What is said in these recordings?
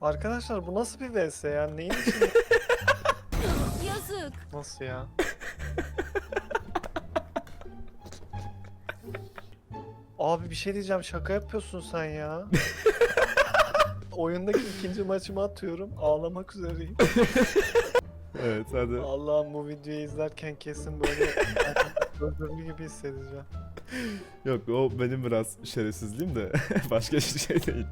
Arkadaşlar bu nasıl bir vs ya? Neyin içinde? Yazık. nasıl ya? Abi bir şey diyeceğim şaka yapıyorsun sen ya. Oyundaki ikinci maçımı atıyorum. Ağlamak üzereyim. Evet hadi. Allah'ım bu videoyu izlerken kesin böyle özürlü gibi hissedeceğim. Yok o benim biraz şerefsizliğim de başka hiçbir şey değil.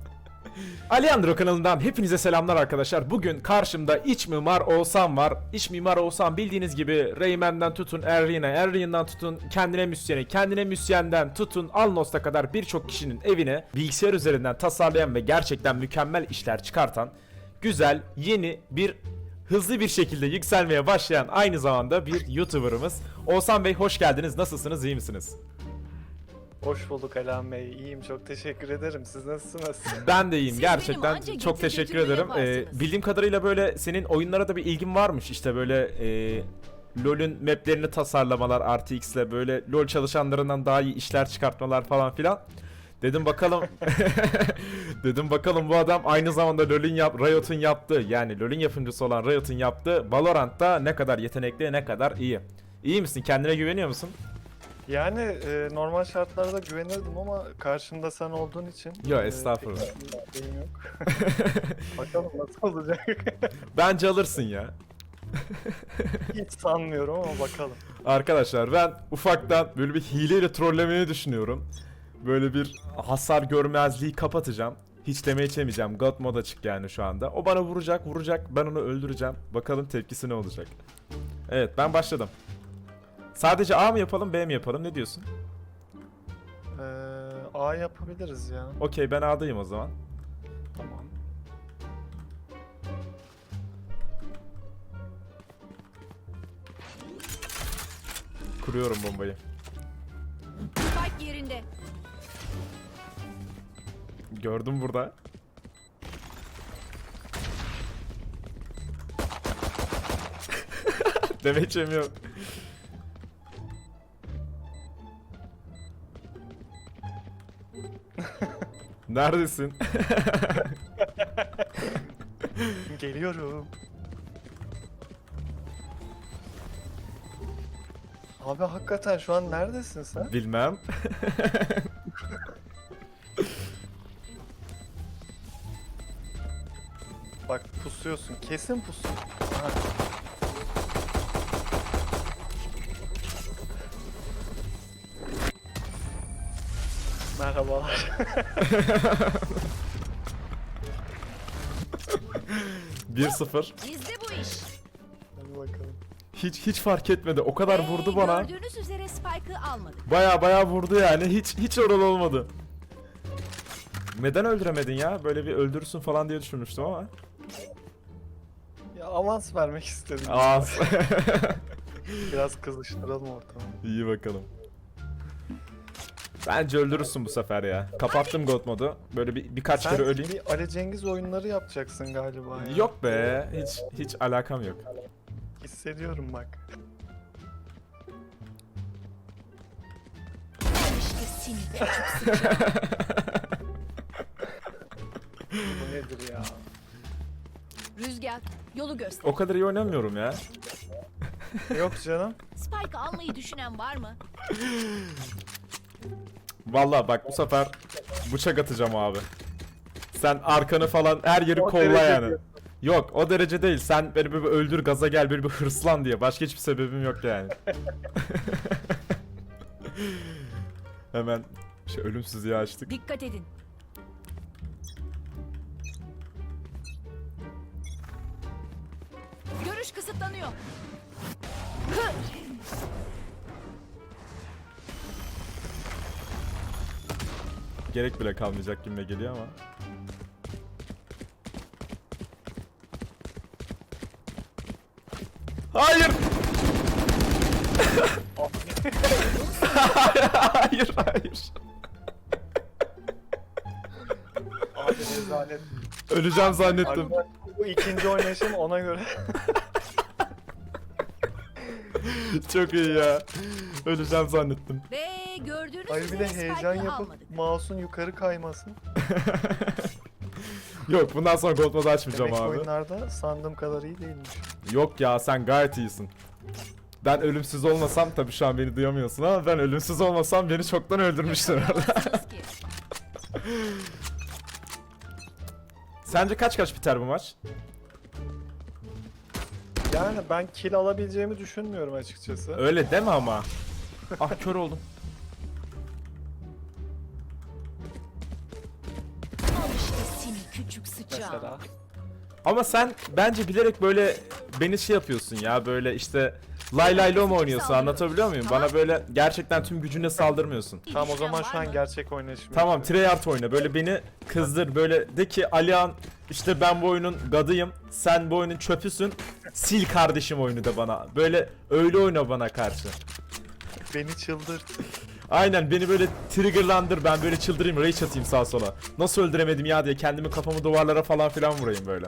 Aliandro kanalından hepinize selamlar arkadaşlar. Bugün karşımda iç mimar Oğuzhan var. İç mimar Oğuzhan bildiğiniz gibi Rayman'den tutun Errin'e, Errin'den tutun kendine müsyene, kendine müsyenden tutun Alnos'ta kadar birçok kişinin evine bilgisayar üzerinden tasarlayan ve gerçekten mükemmel işler çıkartan güzel, yeni bir hızlı bir şekilde yükselmeye başlayan aynı zamanda bir YouTuber'ımız. Oğuzhan Bey hoş geldiniz. Nasılsınız? iyi misiniz? Hoş bulduk Alan Bey. İyiyim çok teşekkür ederim. Siz nasılsınız? Ben de iyiyim Siz gerçekten anca çok teşekkür ederim. Ee, yaparsınız. bildiğim kadarıyla böyle senin oyunlara da bir ilgin varmış işte böyle e, LoL'ün maplerini tasarlamalar RTX'le böyle LoL çalışanlarından daha iyi işler çıkartmalar falan filan. Dedim bakalım dedim bakalım bu adam aynı zamanda LoL'ün yap Riot'un yaptığı yani LoL'ün yapımcısı olan Riot'un yaptığı Valorant'ta ne kadar yetenekli ne kadar iyi. İyi misin? Kendine güveniyor musun? Yani e, normal şartlarda güvenirdim ama karşımda sen olduğun için. Yo, e, estağfurullah. şeyim yok. Bakalım nasıl olacak. Bence alırsın ya. Hiç sanmıyorum ama bakalım. Arkadaşlar ben ufaktan böyle bir hileyle trollemeyi düşünüyorum. Böyle bir hasar görmezliği kapatacağım. Hiç deme içemeyeceğim. God mod açık yani şu anda. O bana vuracak vuracak ben onu öldüreceğim. Bakalım tepkisi ne olacak. Evet ben başladım. Sadece A mı yapalım B mi yapalım ne diyorsun? Ee, A yapabiliriz ya. Okey ben A'dayım o zaman. Tamam. Kuruyorum bombayı. Spike yerinde. Gördüm burada. Deme içemiyorum. Neredesin? Geliyorum. Abi hakikaten şu an neredesin sen? Bilmem. Bak pusuyorsun. Kesin pusu. Aha. 1-0. Bizde bu iş. Hadi bakalım. Hiç hiç fark etmedi. O kadar vurdu bana. Gördüğünüz üzere Spike'ı almadık. Baya baya vurdu yani. Hiç hiç oralı olmadı. Neden öldüremedin ya? Böyle bir öldürürsün falan diye düşünmüştüm ama. Ya avans vermek istedim. Aa. Biraz kızıştıralım ortamı. İyi bakalım. Bence öldürürsün bu sefer ya. Kapattım God modu. Böyle bir birkaç Sen kere öleyim. bir Ali Cengiz oyunları yapacaksın galiba ya. Yok be. Hiç hiç alakam yok. Hissediyorum bak. İşte sinir. Bu nedir ya? Rüzgar yolu göster. O kadar iyi oynamıyorum ya. Yok canım. Spike almayı düşünen var mı? Vallahi bak bu sefer bıçak atacağım abi. Sen arkanı falan her yeri O kolla yani. diyorsun. Yok o derece değil. Sen beni bir öldür gaza gel bir bir hırslan diye. Başka hiçbir sebebim yok yani. Hemen şey ölümsüzlüğü açtık. Dikkat edin. Görüş kısıtlanıyor. Gerek bile kalmayacak gibime geliyor ama. Hayır. hayır hayır. Abi rezalet. Öleceğim zannettim. Bu ikinci oynayışım ona göre. Çok iyi ya. Öleceğim zannettim. Ve Hayır bir de heyecan yapıp mouse'un yukarı kaymasın. Yok bundan sonra gold modu açmayacağım Demek abi. oyunlarda sandığım kadar iyi değilmiş. Yok ya sen gayet iyisin. Ben ölümsüz olmasam tabii şu an beni duyamıyorsun ama ben ölümsüz olmasam beni çoktan öldürmüştün ki. Sence kaç kaç biter bu maç? Yani ben kill alabileceğimi düşünmüyorum açıkçası. Öyle deme ama. Ah kör oldum. Ama sen bence bilerek böyle beni şey yapıyorsun ya böyle işte lay lay lo mu oynuyorsun anlatabiliyor muyum? Bana böyle gerçekten tüm gücünle saldırmıyorsun. Tamam o zaman şu an gerçek oynayışım. Tamam. Treyarch oyna böyle beni kızdır böyle de ki Alihan işte ben bu oyunun gadıyım sen bu oyunun çöpüsün sil kardeşim oyunu da bana böyle öyle oyna bana karşı. Beni çıldırt. Aynen beni böyle triggerlandır ben böyle çıldırayım rage atayım sağa sola. Nasıl öldüremedim ya diye kendimi kafamı duvarlara falan filan vurayım böyle.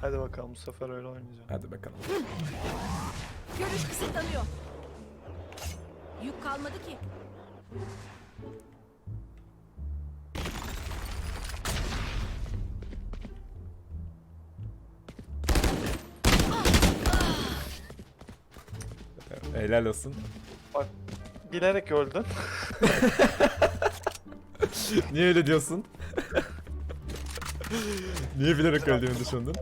Hadi bakalım bu sefer öyle oynayacağım. Hadi bakalım. Görüş kısıtlanıyor. Yük kalmadı ki. Helal olsun. Bak bilerek öldün. Niye öyle diyorsun? Niye bilerek öldüğümü düşündün?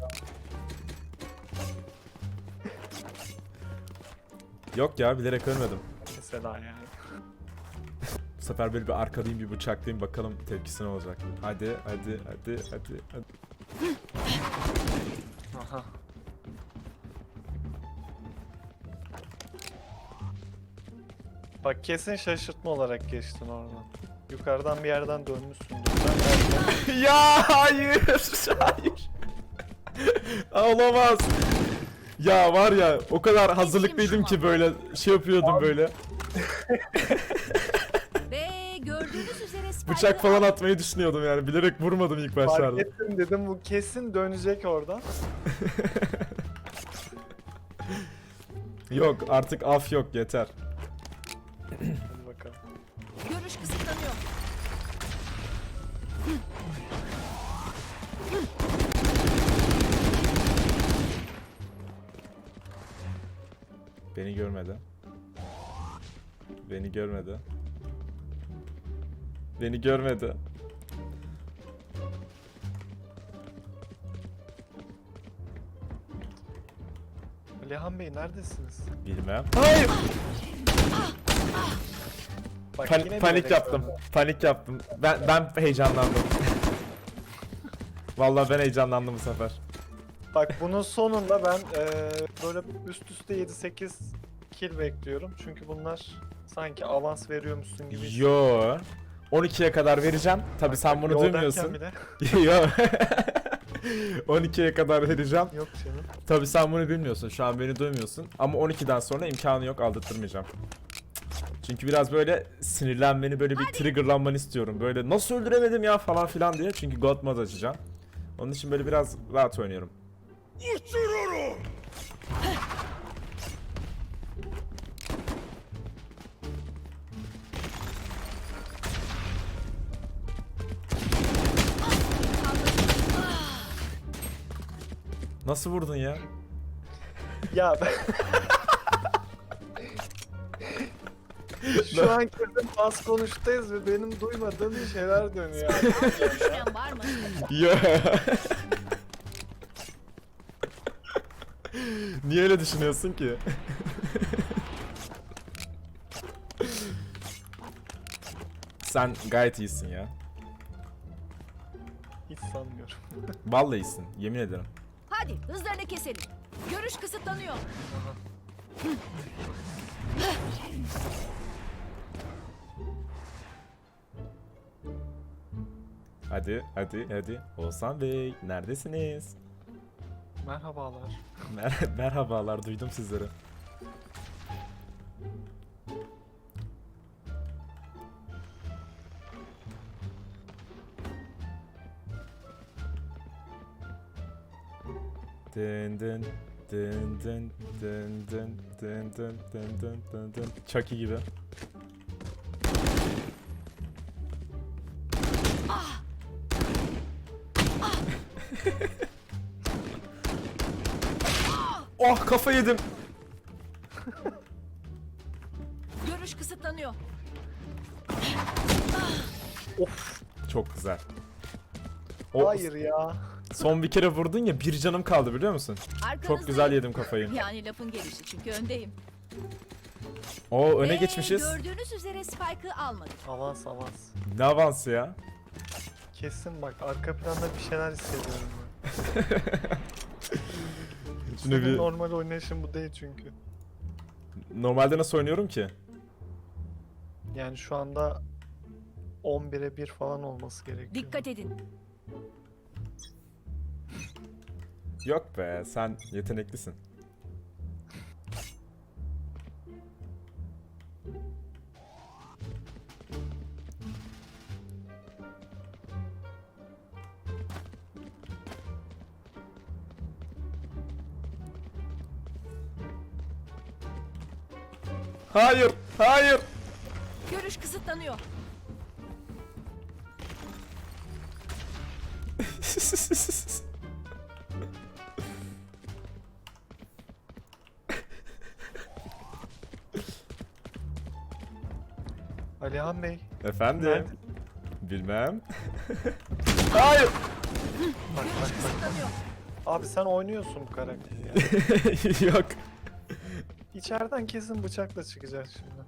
Yok ya bilerek ölmedim. Mesela yani. Bu sefer böyle bir arkadayım bir bıçaklayayım bakalım tepkisi ne olacak. Hadi hadi hadi hadi hadi. Aha. Bak kesin şaşırtma olarak geçtin oradan. Yukarıdan bir yerden dönmüşsündür. Ben ya hayır hayır. Olamaz. Ya var ya o kadar hazırlıklıydım ki böyle şey yapıyordum böyle. Ve gördüğünüz üzere Spike'ı Bıçak falan atmayı düşünüyordum yani bilerek vurmadım ilk fark başlarda. ettim dedim bu kesin dönecek oradan. Yok artık af yok yeter. Hadi bakalım. Görüş kısıtlanıyor. Beni görmedi. Beni görmedi. Beni görmedi. Alihan Bey neredesiniz? Bilmem. Hayır. Bak, Pan- yine panik bilerek yaptım. öldün. Panik yaptım. Ben ben heyecanlandım. Vallahi ben heyecanlandım bu sefer. Bak bunun sonunda ben eee, böyle üst üste 7-8 kill bekliyorum. Çünkü bunlar sanki avans veriyormuşsun gibi. Yo. 12'ye kadar vereceğim. Tabi sen bunu Yo derken duymuyorsun. bile- Yo. 12'ye kadar vereceğim. Yok canım. Tabi sen bunu bilmiyorsun. Şu an beni duymuyorsun. Ama 12'den sonra imkanı yok aldırtmayacağım. Çünkü biraz böyle sinirlenmeni, böyle bir triggerlanmanı istiyorum. Böyle nasıl öldüremedim ya falan filan diye. Çünkü God mod açacağım. Onun için böyle biraz rahat oynuyorum. Nasıl vurdun ya? Ya ben... Şu an kesin bas konuştayız ve benim duymadığım bir şeyler dönüyor. Var mı? Ya. Niye öyle düşünüyorsun ki? Sen gayet iyisin ya. Hiç sanmıyorum. Vallahi iyisin. Yemin ederim. Hadi hızlarını keselim. Görüş kısıtlanıyor. Hadi, hadi, hadi. Oğuzhan Bey, neredesiniz? Merhabalar. Mer- merhabalar, duydum sizleri. Dın dın dın dın dın dın dın dın dın dın dın Chucky gibi. Oh kafa yedim. Görüş kısıtlanıyor. Of. Çok güzel. O Hayır ya. son bir kere vurdun ya bir canım kaldı biliyor musun? Arkanızdayım. Çok güzel yedim kafayı. Yani lafın gelişi çünkü öndeyim. Oo öne Ve geçmişiz. Gördüğünüz üzere Spike'ı almadık. Avans avans. Ne avansı ya? Kesin bak arka planda bir şeyler hissediyorum ben. Şimdi Senin bir normal oynayışın bu değil çünkü. normalde nasıl oynuyorum ki? Yani şu anda 11'e 1 falan olması gerekiyor. Dikkat edin. Yok be sen yeteneklisin. Hayır, hayır. Görüş kısıtlanıyor. Alihan Bey. Efendim? Nerede? Bilmem. hayır. Bak bak bak. Abi sen oynuyorsun bu karakteri. Yok. İçeriden kesin bıçakla çıkacak şimdi.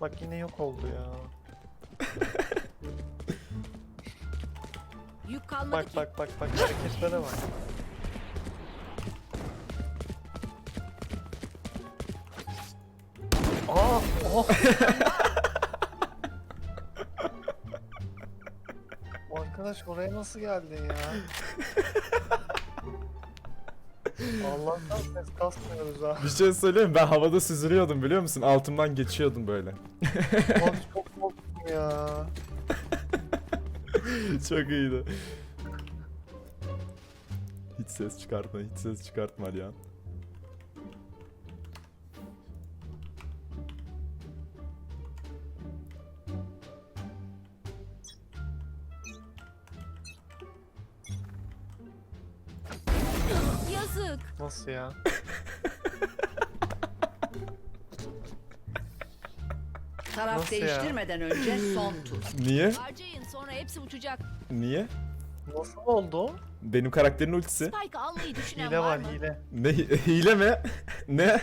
Bak yine yok oldu ya. Yük kalmadı Bak ki. bak bak bak hareketlere bak. Aa! Oh! Arkadaş oraya nasıl geldin ya? Allah'tan ses kasmıyoruz ha. Bir şey söyleyeyim mi? Ben havada süzülüyordum biliyor musun? Altımdan geçiyordum böyle. Abi çok korktum ya. Çok iyiydi. Hiç ses çıkartma, hiç ses çıkartma Alihan. Yazık. Nasıl ya? Taraf Nasıl ya? değiştirmeden önce son tur. Niye? Harcayın sonra hepsi uçacak. Niye? Nasıl oldu o? Benim karakterin ultisi. Spike almayı düşünen Hile var var mı? hile. Ne hile mi? ne?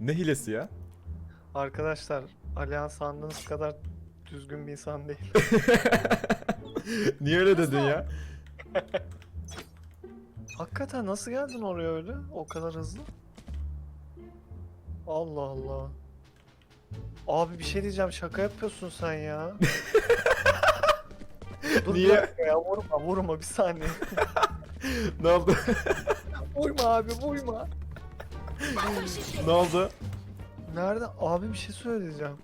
ne hilesi ya? Arkadaşlar Alihan sandığınız kadar düzgün bir insan değil. Niye öyle dedin ya? Hakikaten nasıl geldin oraya öyle? O kadar hızlı. Allah Allah. Abi bir şey diyeceğim şaka yapıyorsun sen ya. Dur bir Niye? dakika ya vurma vurma bir saniye. ne oldu? vurma abi vurma. ne oldu? Nerede? Abi bir şey söyleyeceğim.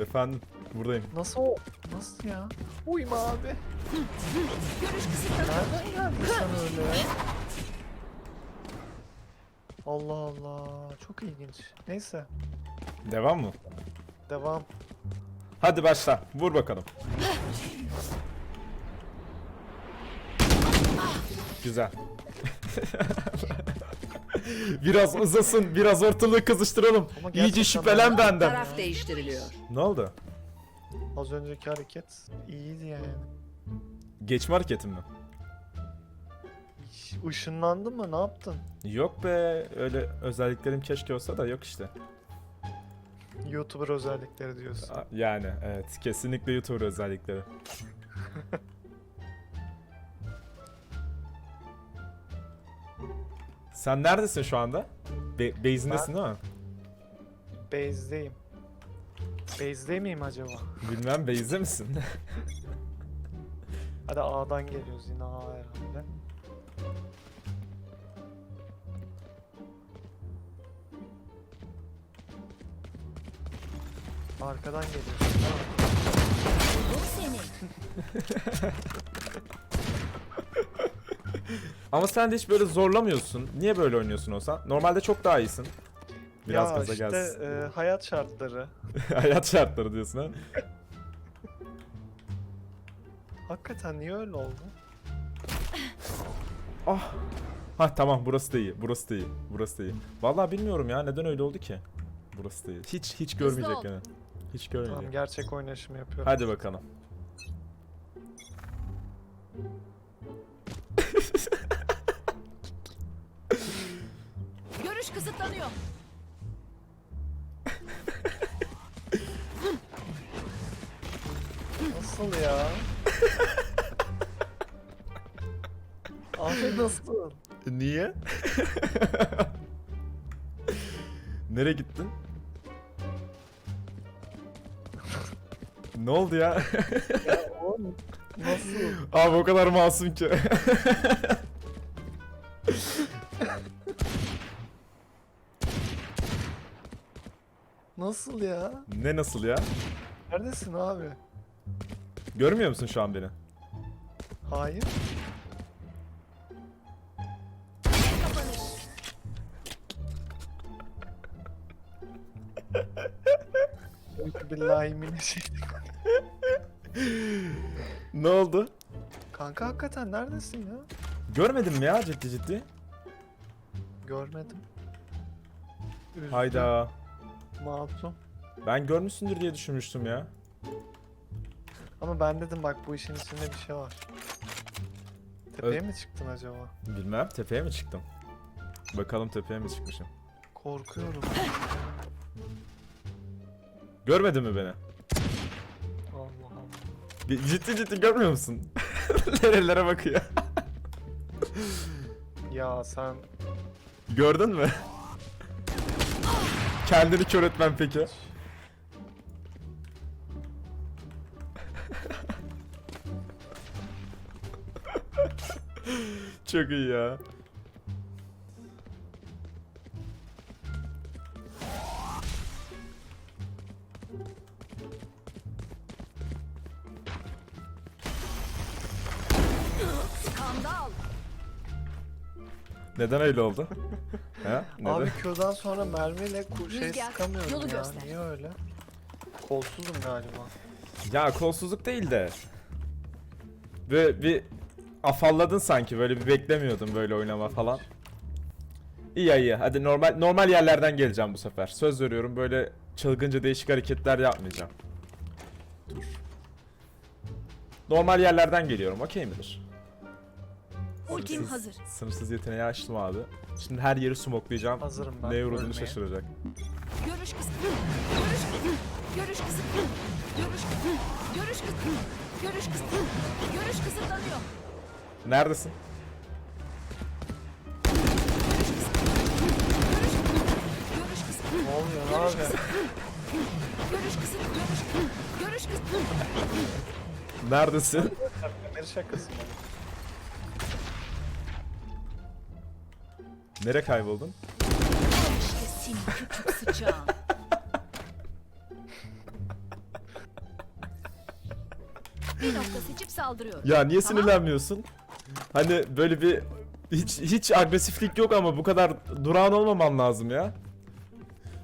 Efendim, buradayım. Nasıl o? Nasıl ya? Uyma abi. Nereden geldin sen öyle? Allah Allah. Çok ilginç. Neyse. Devam mı? Devam. Hadi başla. Vur bakalım. Güzel. biraz uzasın, biraz ortalığı kızıştıralım. Ama İyice gerçekten şüphelen ben- benden. Taraf değiştiriliyor. Ne oldu? Az önceki hareket iyiydi yani. Geçme hareketim mi? Işınlandın mı? Ne yaptın? Yok be, öyle özelliklerim keşke olsa da yok işte. YouTuber özellikleri diyorsun. A- Yani evet, kesinlikle YouTuber özellikleri. Sen neredesin şu anda? Be base'indesin değil mi? Base'deyim. Base'de miyim acaba? Bilmem base'de misin? Hadi A'dan geliyoruz yine A herhalde. Arkadan. Buldum seni. Ama sen de hiç böyle zorlamıyorsun. Niye böyle oynuyorsun olsan? Normalde çok daha iyisin. Biraz ya gaza işte gelsin. e, hayat şartları. Hayat şartları diyorsun ha. Hakikaten niye öyle oldu? Ah. Ha tamam burası da iyi. Burası da iyi. Burası da iyi. Vallahi bilmiyorum ya neden öyle oldu ki. Burası da iyi. Hiç hiç görmeyecek ol. yani. Hiç Tamam görmeyecek. gerçek oynayışımı yapıyorum. Hadi bakalım. Görüş kısıtlanıyor. Nasıl ya? Abi nasıl? Niye? Nereye gittin? Ne oldu ya? Ya oğlum nasıl? Abi o kadar masum ki. Nasıl ya? ne nasıl ya? Neredesin abi? Görmüyor musun şu an beni? Hayır. Billahi mineşşeytan. Ne oldu? Kanka hakikaten neredesin ya? Görmedin mi ya ciddi ciddi? Görmedim. Üzdü, Hayda. Masum. Ben görmüşsündür diye düşünmüştüm ya. Ama ben dedim bak bu işin içinde bir şey var. Tepeye mi çıktın acaba? Bilmem tepeye mi çıktım? Bakalım tepeye mi çıkmışım. Korkuyorum. Görmedin mi beni? Allah Allah. Ciddi ciddi görmüyor musun? Nerelere bakıyor? Ya sen Gördün mü? Kendini kör etmem peki. Çok iyi ya. Neden öyle oldu? ha? Neden? abi Q'dan sonra mermiyle ku- şey Rüzgar, sıkamıyorum yolu ya. göster. Niye öyle? Kolsuzum galiba. Ya kolsuzluk değil de. Böyle bir afalladın sanki böyle bir beklemiyordum böyle oynama falan. İyi iyi. Hadi normal normal yerlerden geleceğim bu sefer. Söz veriyorum böyle çılgınca değişik hareketler yapmayacağım. Dur. Normal yerlerden geliyorum. Okey midir? Ultim Sınırsız- hazır. Sınırsız yeteneği açtım abi. Şimdi her yeri smoklayacağım. Hazırım ben. Ne uğradığını ölmeye. şaşıracak. Görüş kısıtlanıyor. Görüş kısıtlanıyor. Görüş kısıtlanıyor. Görüş kısıtlanıyor. Görüş kısıtlanıyor. Görüş kısıtlanıyor. Görüş kısıtlanıyor. Neredesin? Ne oluyor abi? Görüş kısıtlanıyor. Görüş kısıtlanıyor. Neredesin? Kamera şakası mı? Nereye kayboldun? İşte senin küçük sıçağın. Bir nokta seçip saldırıyorum. Ya niye Tamam. sinirlenmiyorsun? Hani böyle bir hiç hiç agresiflik yok ama bu kadar durağan olmaman lazım ya.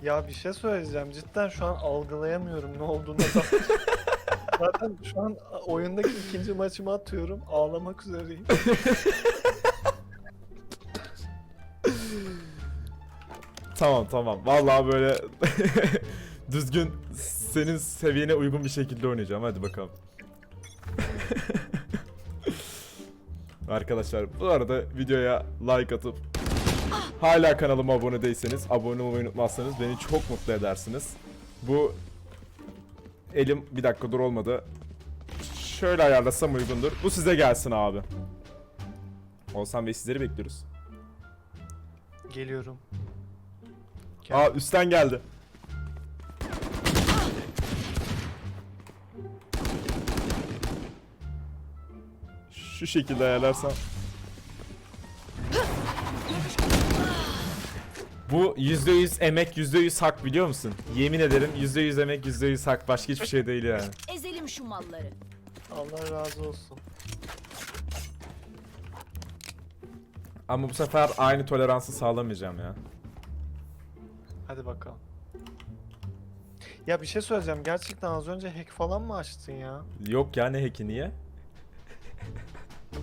Ya bir şey söyleyeceğim. Cidden şu an algılayamıyorum ne olduğunu da. Zaten şu an oyundaki ikinci maçımı atıyorum. Ağlamak üzereyim. Tamam tamam. Vallahi böyle düzgün senin seviyene uygun bir şekilde oynayacağım. Hadi bakalım. Arkadaşlar bu arada videoya like atıp hala kanalıma abone değilseniz abone olmayı unutmazsanız beni çok mutlu edersiniz. Bu elim bir dakika dur olmadı. Şöyle ayarlasam uygundur. Bu size gelsin abi. Olsan Bey sizleri bekliyoruz. Geliyorum. Aa üstten geldi. Şu şekilde ayarlarsam. Bu %100 emek %100 hak biliyor musun? Yemin ederim %100 emek %100 hak başka hiçbir şey değil yani. Ezelim şu malları. Allah razı olsun. Ama bu sefer aynı toleransı sağlamayacağım ya. Hadi bakalım. Ya bir şey söyleyeceğim. Gerçekten az önce hack falan mı açtın ya? Yok ya ne hack'i niye?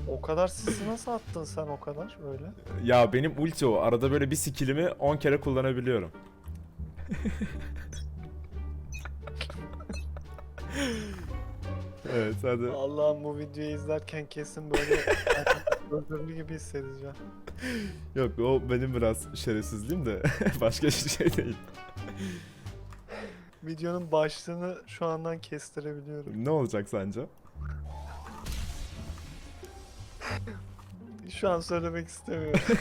O kadar sisi nasıl attın sen o kadar öyle? Ya benim ulti o. Arada böyle bir skillimi 10 kere kullanabiliyorum. evet hadi. Allah'ım bu videoyu izlerken kesin böyle öldürülü gibi hissedeceğim. Yok o benim biraz şerefsizliğim de başka hiçbir şey değil. Videonun başlığını şu andan kestirebiliyorum. Ne olacak sence? Şu an söylemek istemiyorum.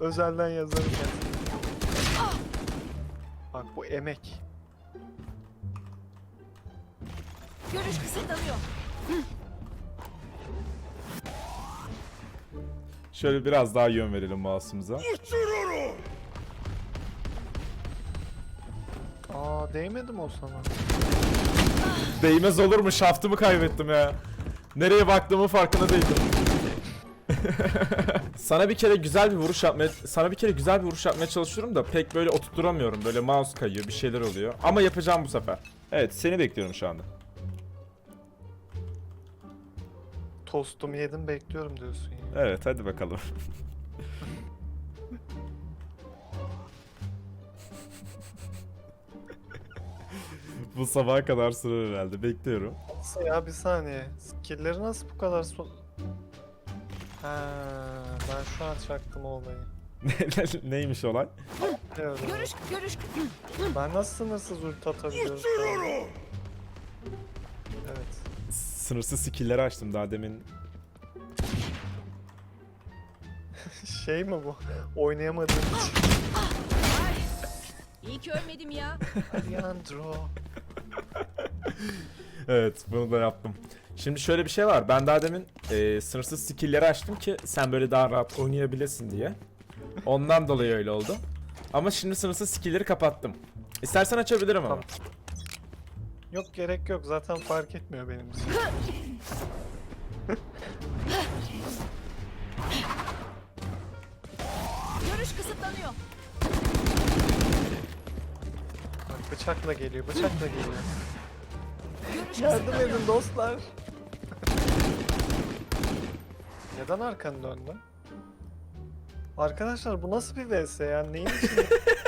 Özelden yazarım ben. Bak bu emek. Görüş kısıtlanıyor. Şöyle biraz daha yön verelim mouse'umuza. Aa değmedim o sana. Değmez olur mu? Şaftımı kaybettim ya. Nereye baktığımın farkında değildim. sana bir kere güzel bir vuruş yapmaya sana bir kere güzel bir vuruş yapmaya çalışıyorum da pek böyle oturtturamıyorum. Böyle mouse kayıyor, bir şeyler oluyor. Ama yapacağım bu sefer. Evet, seni bekliyorum şu anda. Tostumu yedim bekliyorum diyorsun ya. Evet, hadi bakalım. bu sabaha kadar sürer herhalde. Bekliyorum. Nasıl ya bir saniye. Skill'leri nasıl bu kadar so... Ha, ben şu an çaktım o olayı. Neymiş olay? Görüş, görüş. Ben nasıl sınırsız ulti atabiliyorum? Sınırsız skill'leri açtım daha demin. Şey mi bu? Oynayamadığım için. İyi ki ölmedim ya. Alejandro. Evet bunu da yaptım. Şimdi şöyle bir şey var. Ben daha demin e, sınırsız skill'leri açtım ki sen böyle daha rahat oynayabilesin diye. Ondan dolayı öyle oldu. Ama şimdi sınırsız skill'leri kapattım. İstersen açabilirim ama. Tamam. Yok gerek yok zaten fark etmiyor benim için. Görüş kısıtlanıyor. Bak bıçakla geliyor, bıçakla geliyor. Görüş Yardım kısıtlanıyor. edin dostlar. Neden arkanı döndün? Arkadaşlar bu nasıl bir vs ya? Neyin içinde?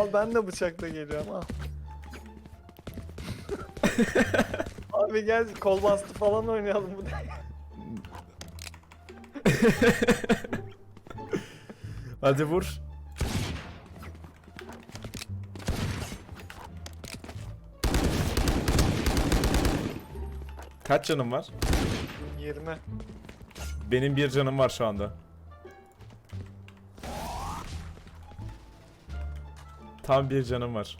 al ben de bıçakla geliyorum al. Abi gel kol bastı falan oynayalım bu da. Hadi vur. Kaç canım var? 20. Benim bir canım var şu anda. Tam bir canım var.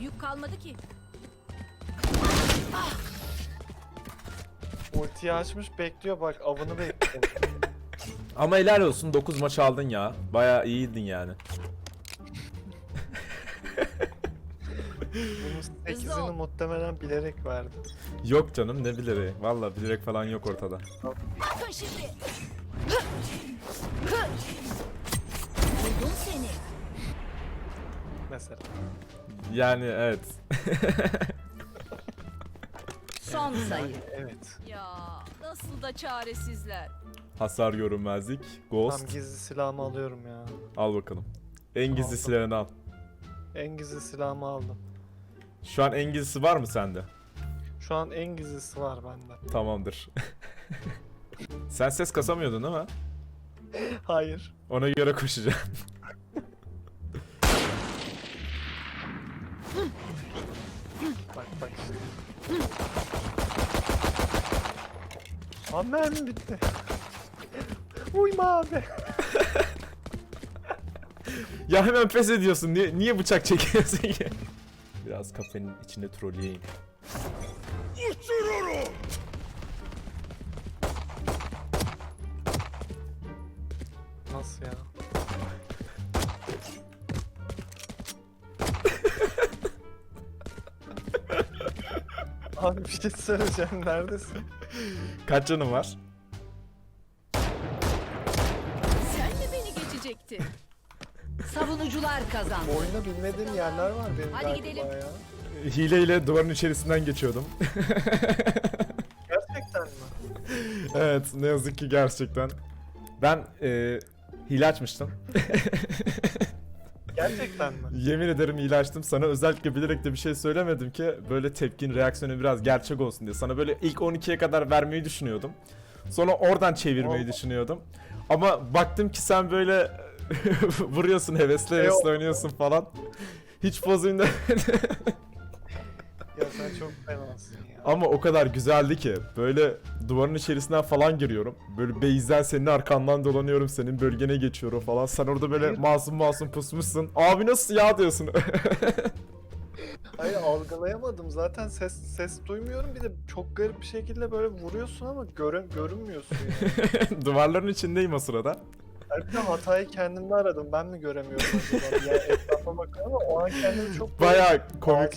Yük kalmadı ki. Ultiyi açmış bekliyor bak avını bekliyor. Ama helal olsun 9 maç aldın ya. Baya iyiydin yani. Bunun 8'ini ol. muhtemelen bilerek verdi. Yok canım ne bileri. Valla bilerek falan yok ortada. Bakın şimdi. Buldum seni. Mesela. Yani evet. Son sayı. Evet. Ya nasıl da çaresizler. Hasar görünmezlik. Tam Ghost. gizli silahımı alıyorum ya. Al bakalım. En gizli Aldım. silahını al. En gizli silahımı aldım. Şu an en gizlisi var mı sende? Şu an en gizlisi var bende. Tamamdır. Sen ses kasamıyordun değil mi? Hayır. Ona göre koşacağım. Bak bak işte. Amen bitti. Uyma abi. ya hemen pes ediyorsun. Niye, niye bıçak çekiyorsun ki? Biraz kafenin içinde trolleyeyim. Nasıl bir şey söyleyeceğim. Neredesin? Kaç canın var? Sen mi beni görecekti. Savunucular kazandı. Oyunda bilmediğim yerler var benim Hadi galiba gidelim. ya. Hileyle duvarın içerisinden geçiyordum. Gerçekten mi? evet ne yazık ki gerçekten. Ben e, hile açmıştım. Gerçekten mi? Yemin ederim hile açtım. Sana özellikle bilerek de bir şey söylemedim ki böyle tepkin, reaksiyonu biraz gerçek olsun diye. Sana böyle ilk 12'ye kadar vermeyi düşünüyordum. Sonra oradan çevirmeyi düşünüyordum. Ama baktım ki sen böyle vuruyorsun hevesli hevesli oynuyorsun falan. Hiç pozunda Ya sen çok fenasın ya. ama o kadar güzeldi ki böyle duvarın içerisinden falan giriyorum. Böyle base'den senin arkandan dolanıyorum senin bölgene geçiyorum falan. Sen orada böyle Hayır. masum masum pusmuşsun. Abi nasıl ya diyorsun. Hayır algılayamadım. Zaten ses ses duymuyorum. Bir de çok garip bir şekilde böyle vuruyorsun ama göre, görünmüyorsun yani. Duvarların içindeyim o sırada. De hatayı kendimde aradım. Ben mi göremiyorum acaba? Ya etrafa bakıyorum ama o an kendimi çok Baya komik.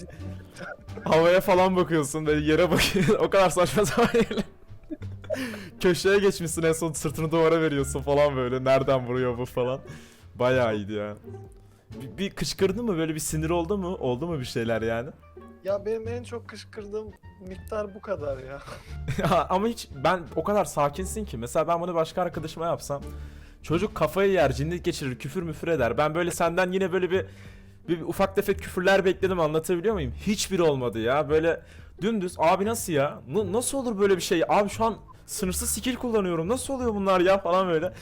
Havaya falan bakıyorsun böyle yere bakıyorsun. o kadar saçma sapan. Köşeye geçmişsin en son sırtını duvara veriyorsun falan böyle. Nereden vuruyor bu falan. Bayağı iyiydi ya. Bir, bir kışkırdı mı böyle bir sinir oldu mu? Oldu mu bir şeyler yani? Ya benim en çok kışkırdığım miktar bu kadar ya. Ya Ama hiç ben o kadar sakinsin ki. Mesela ben bunu başka arkadaşıma yapsam. Çocuk kafayı yer, cinnet geçirir, küfür müfür eder. Ben böyle senden yine böyle bir, bir ufak tefek küfürler bekledim anlatabiliyor muyum? Hiçbir olmadı ya. Böyle dümdüz abi nasıl ya? N- nasıl olur böyle bir şey? Abi şu an sınırsız skill kullanıyorum. Nasıl oluyor bunlar ya falan böyle.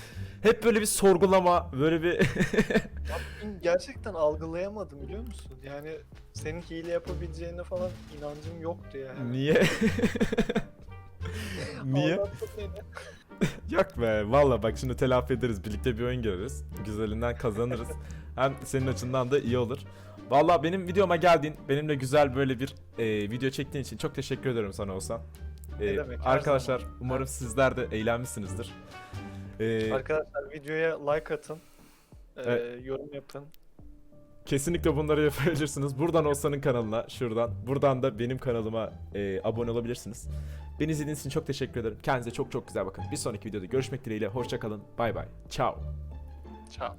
Hep böyle bir sorgulama, böyle bir Ben Gerçekten algılayamadım biliyor musun? Yani senin hile yapabileceğine falan inancım yoktu yani. niye? niye? Aldattı beni. Yok be valla bak şimdi telafi ederiz birlikte bir oyun gireriz Güzelinden kazanırız Hem senin açından da iyi olur Valla benim videoma geldiğin benimle güzel böyle bir e, video çektiğin için çok teşekkür ederim sana Oğuzhan E, Ne demek, her Arkadaşlar umarım sizler de eğlenmişsinizdir E, Arkadaşlar videoya like atın. Ee, Evet. Yorum yapın. Kesinlikle bunları yapabilirsiniz. Buradan Oğuzhan'ın kanalına şuradan. Buradan da benim kanalıma e, abone olabilirsiniz. Beni izlediğiniz için çok teşekkür ederim. Kendinize çok çok güzel bakın. Bir sonraki videoda görüşmek dileğiyle. Hoşçakalın Bay bay. Ciao. Ciao.